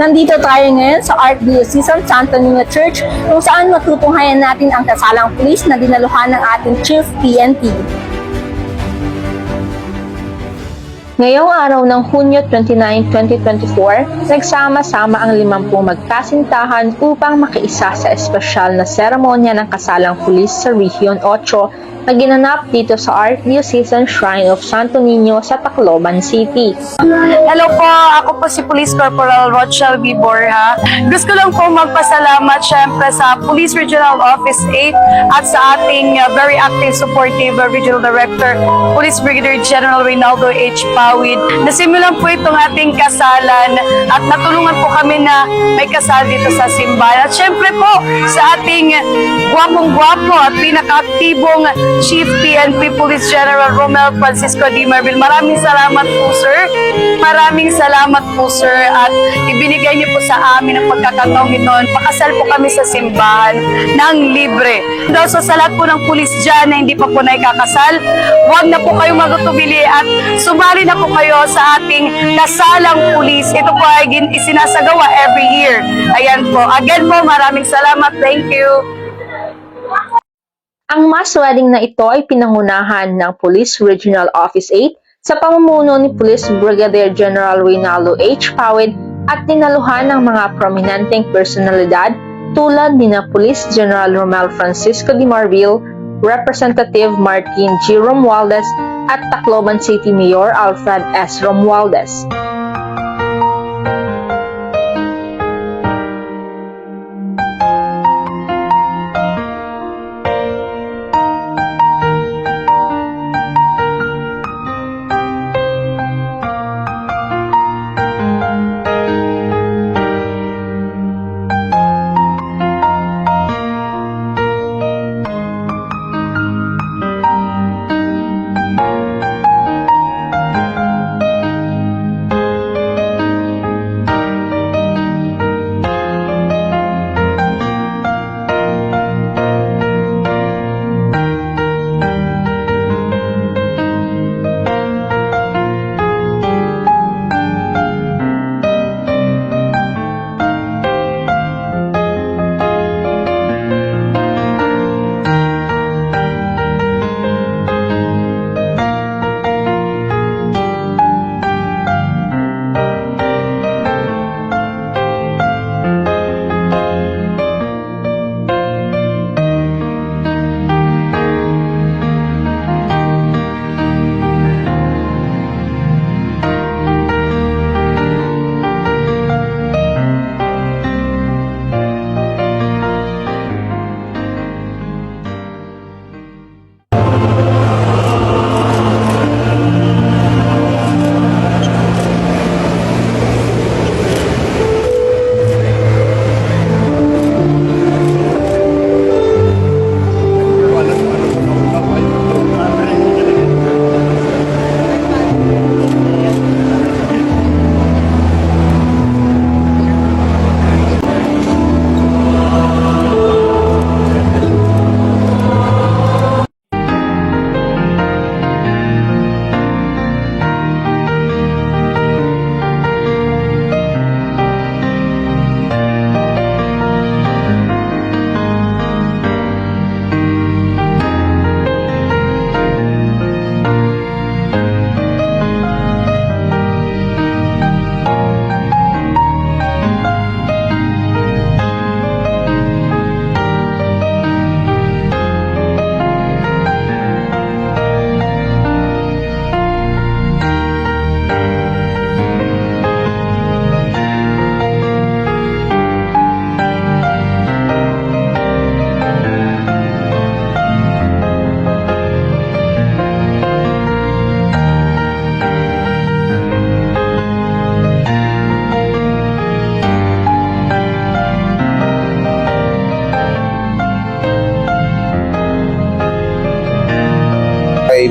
Nandito tayo ngayon sa Archdiocese Santo Niño Church kung saan matutunghayan natin ang kasalang pulis na dinaluhan ng ating Chief PNP. Ngayong araw ng Hunyo 29, 2024, nagsama-sama ang limampung magkasintahan upang makiisa sa espesyal na seremonya ng kasalang pulis sa Region 8 na ginanap dito sa Archdiocese Shrine of Santo Niño sa Tacloban City. Hello po, ako po si Police Corporal Rochelle B. Borja. Gusto lang po magpasalamat syempre sa Police Regional Office 8 at sa ating uh, very active supportive uh, Regional Director, Police Brigadier General Reynaldo H. Pawid. Nasimulan po itong ating kasalan at natulungan po kami na may kasal dito sa simbahan. At syempre po sa ating gwapong-gwapo at pinaka-aktibong Chief PNP Police General Romel Francisco D. Marbil. Maraming salamat po, sir. Maraming salamat po, sir. At ibinigay niyo po sa amin ang pagkakataong ito. Pakasal po kami sa simbahan ng libre. Daw so, sa lahat po ng pulis dyan na hindi pa po naikakasal, huwag na po kayong magutubili at sumali na po kayo sa ating kasalang pulis. Ito po ay isinasagawa every year. Ayan po. Again po, maraming salamat. Thank you. Ang mass wedding na ito ay pinangunahan ng Police Regional Office 8 sa pamumuno ni Police Brigadier General Reynaldo H. Pawid at dinaluhan ng mga prominenteng personalidad tulad ni na Police General Romel Francisco de Marvil, Representative Martin G. Romualdez at Tacloban City Mayor Alfred S. Romualdez.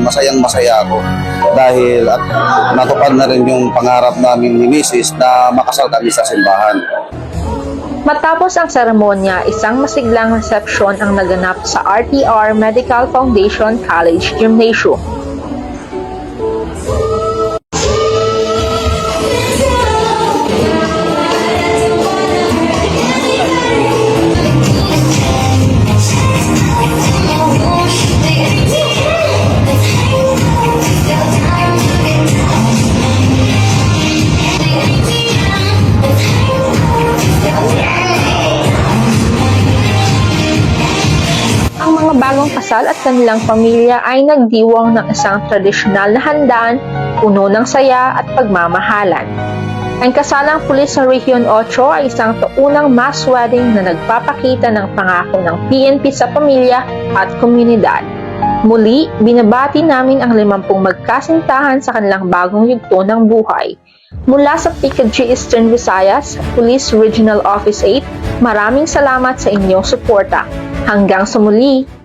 Masayang masaya ako dahil at natupad na rin yung pangarap namin ni Mrs. na makasal kami sa simbahan. Matapos ang seremonya, isang masiglang resepsyon ang naganap sa RTR Medical Foundation College Gymnasium. Kasal at kanilang pamilya ay nagdiwang ng isang tradisyonal na handaan, puno ng saya at pagmamahalan. Ang kasalang pulis sa Region 8 ay isang taunang mass wedding na nagpapakita ng pangako ng PNP sa pamilya at komunidad. Muli, binabati namin ang limampung magkasintahan sa kanilang bagong yugto ng buhay. Mula sa PKG Eastern Visayas, Police Regional Office 8, maraming salamat sa inyong suporta. Hanggang sa muli,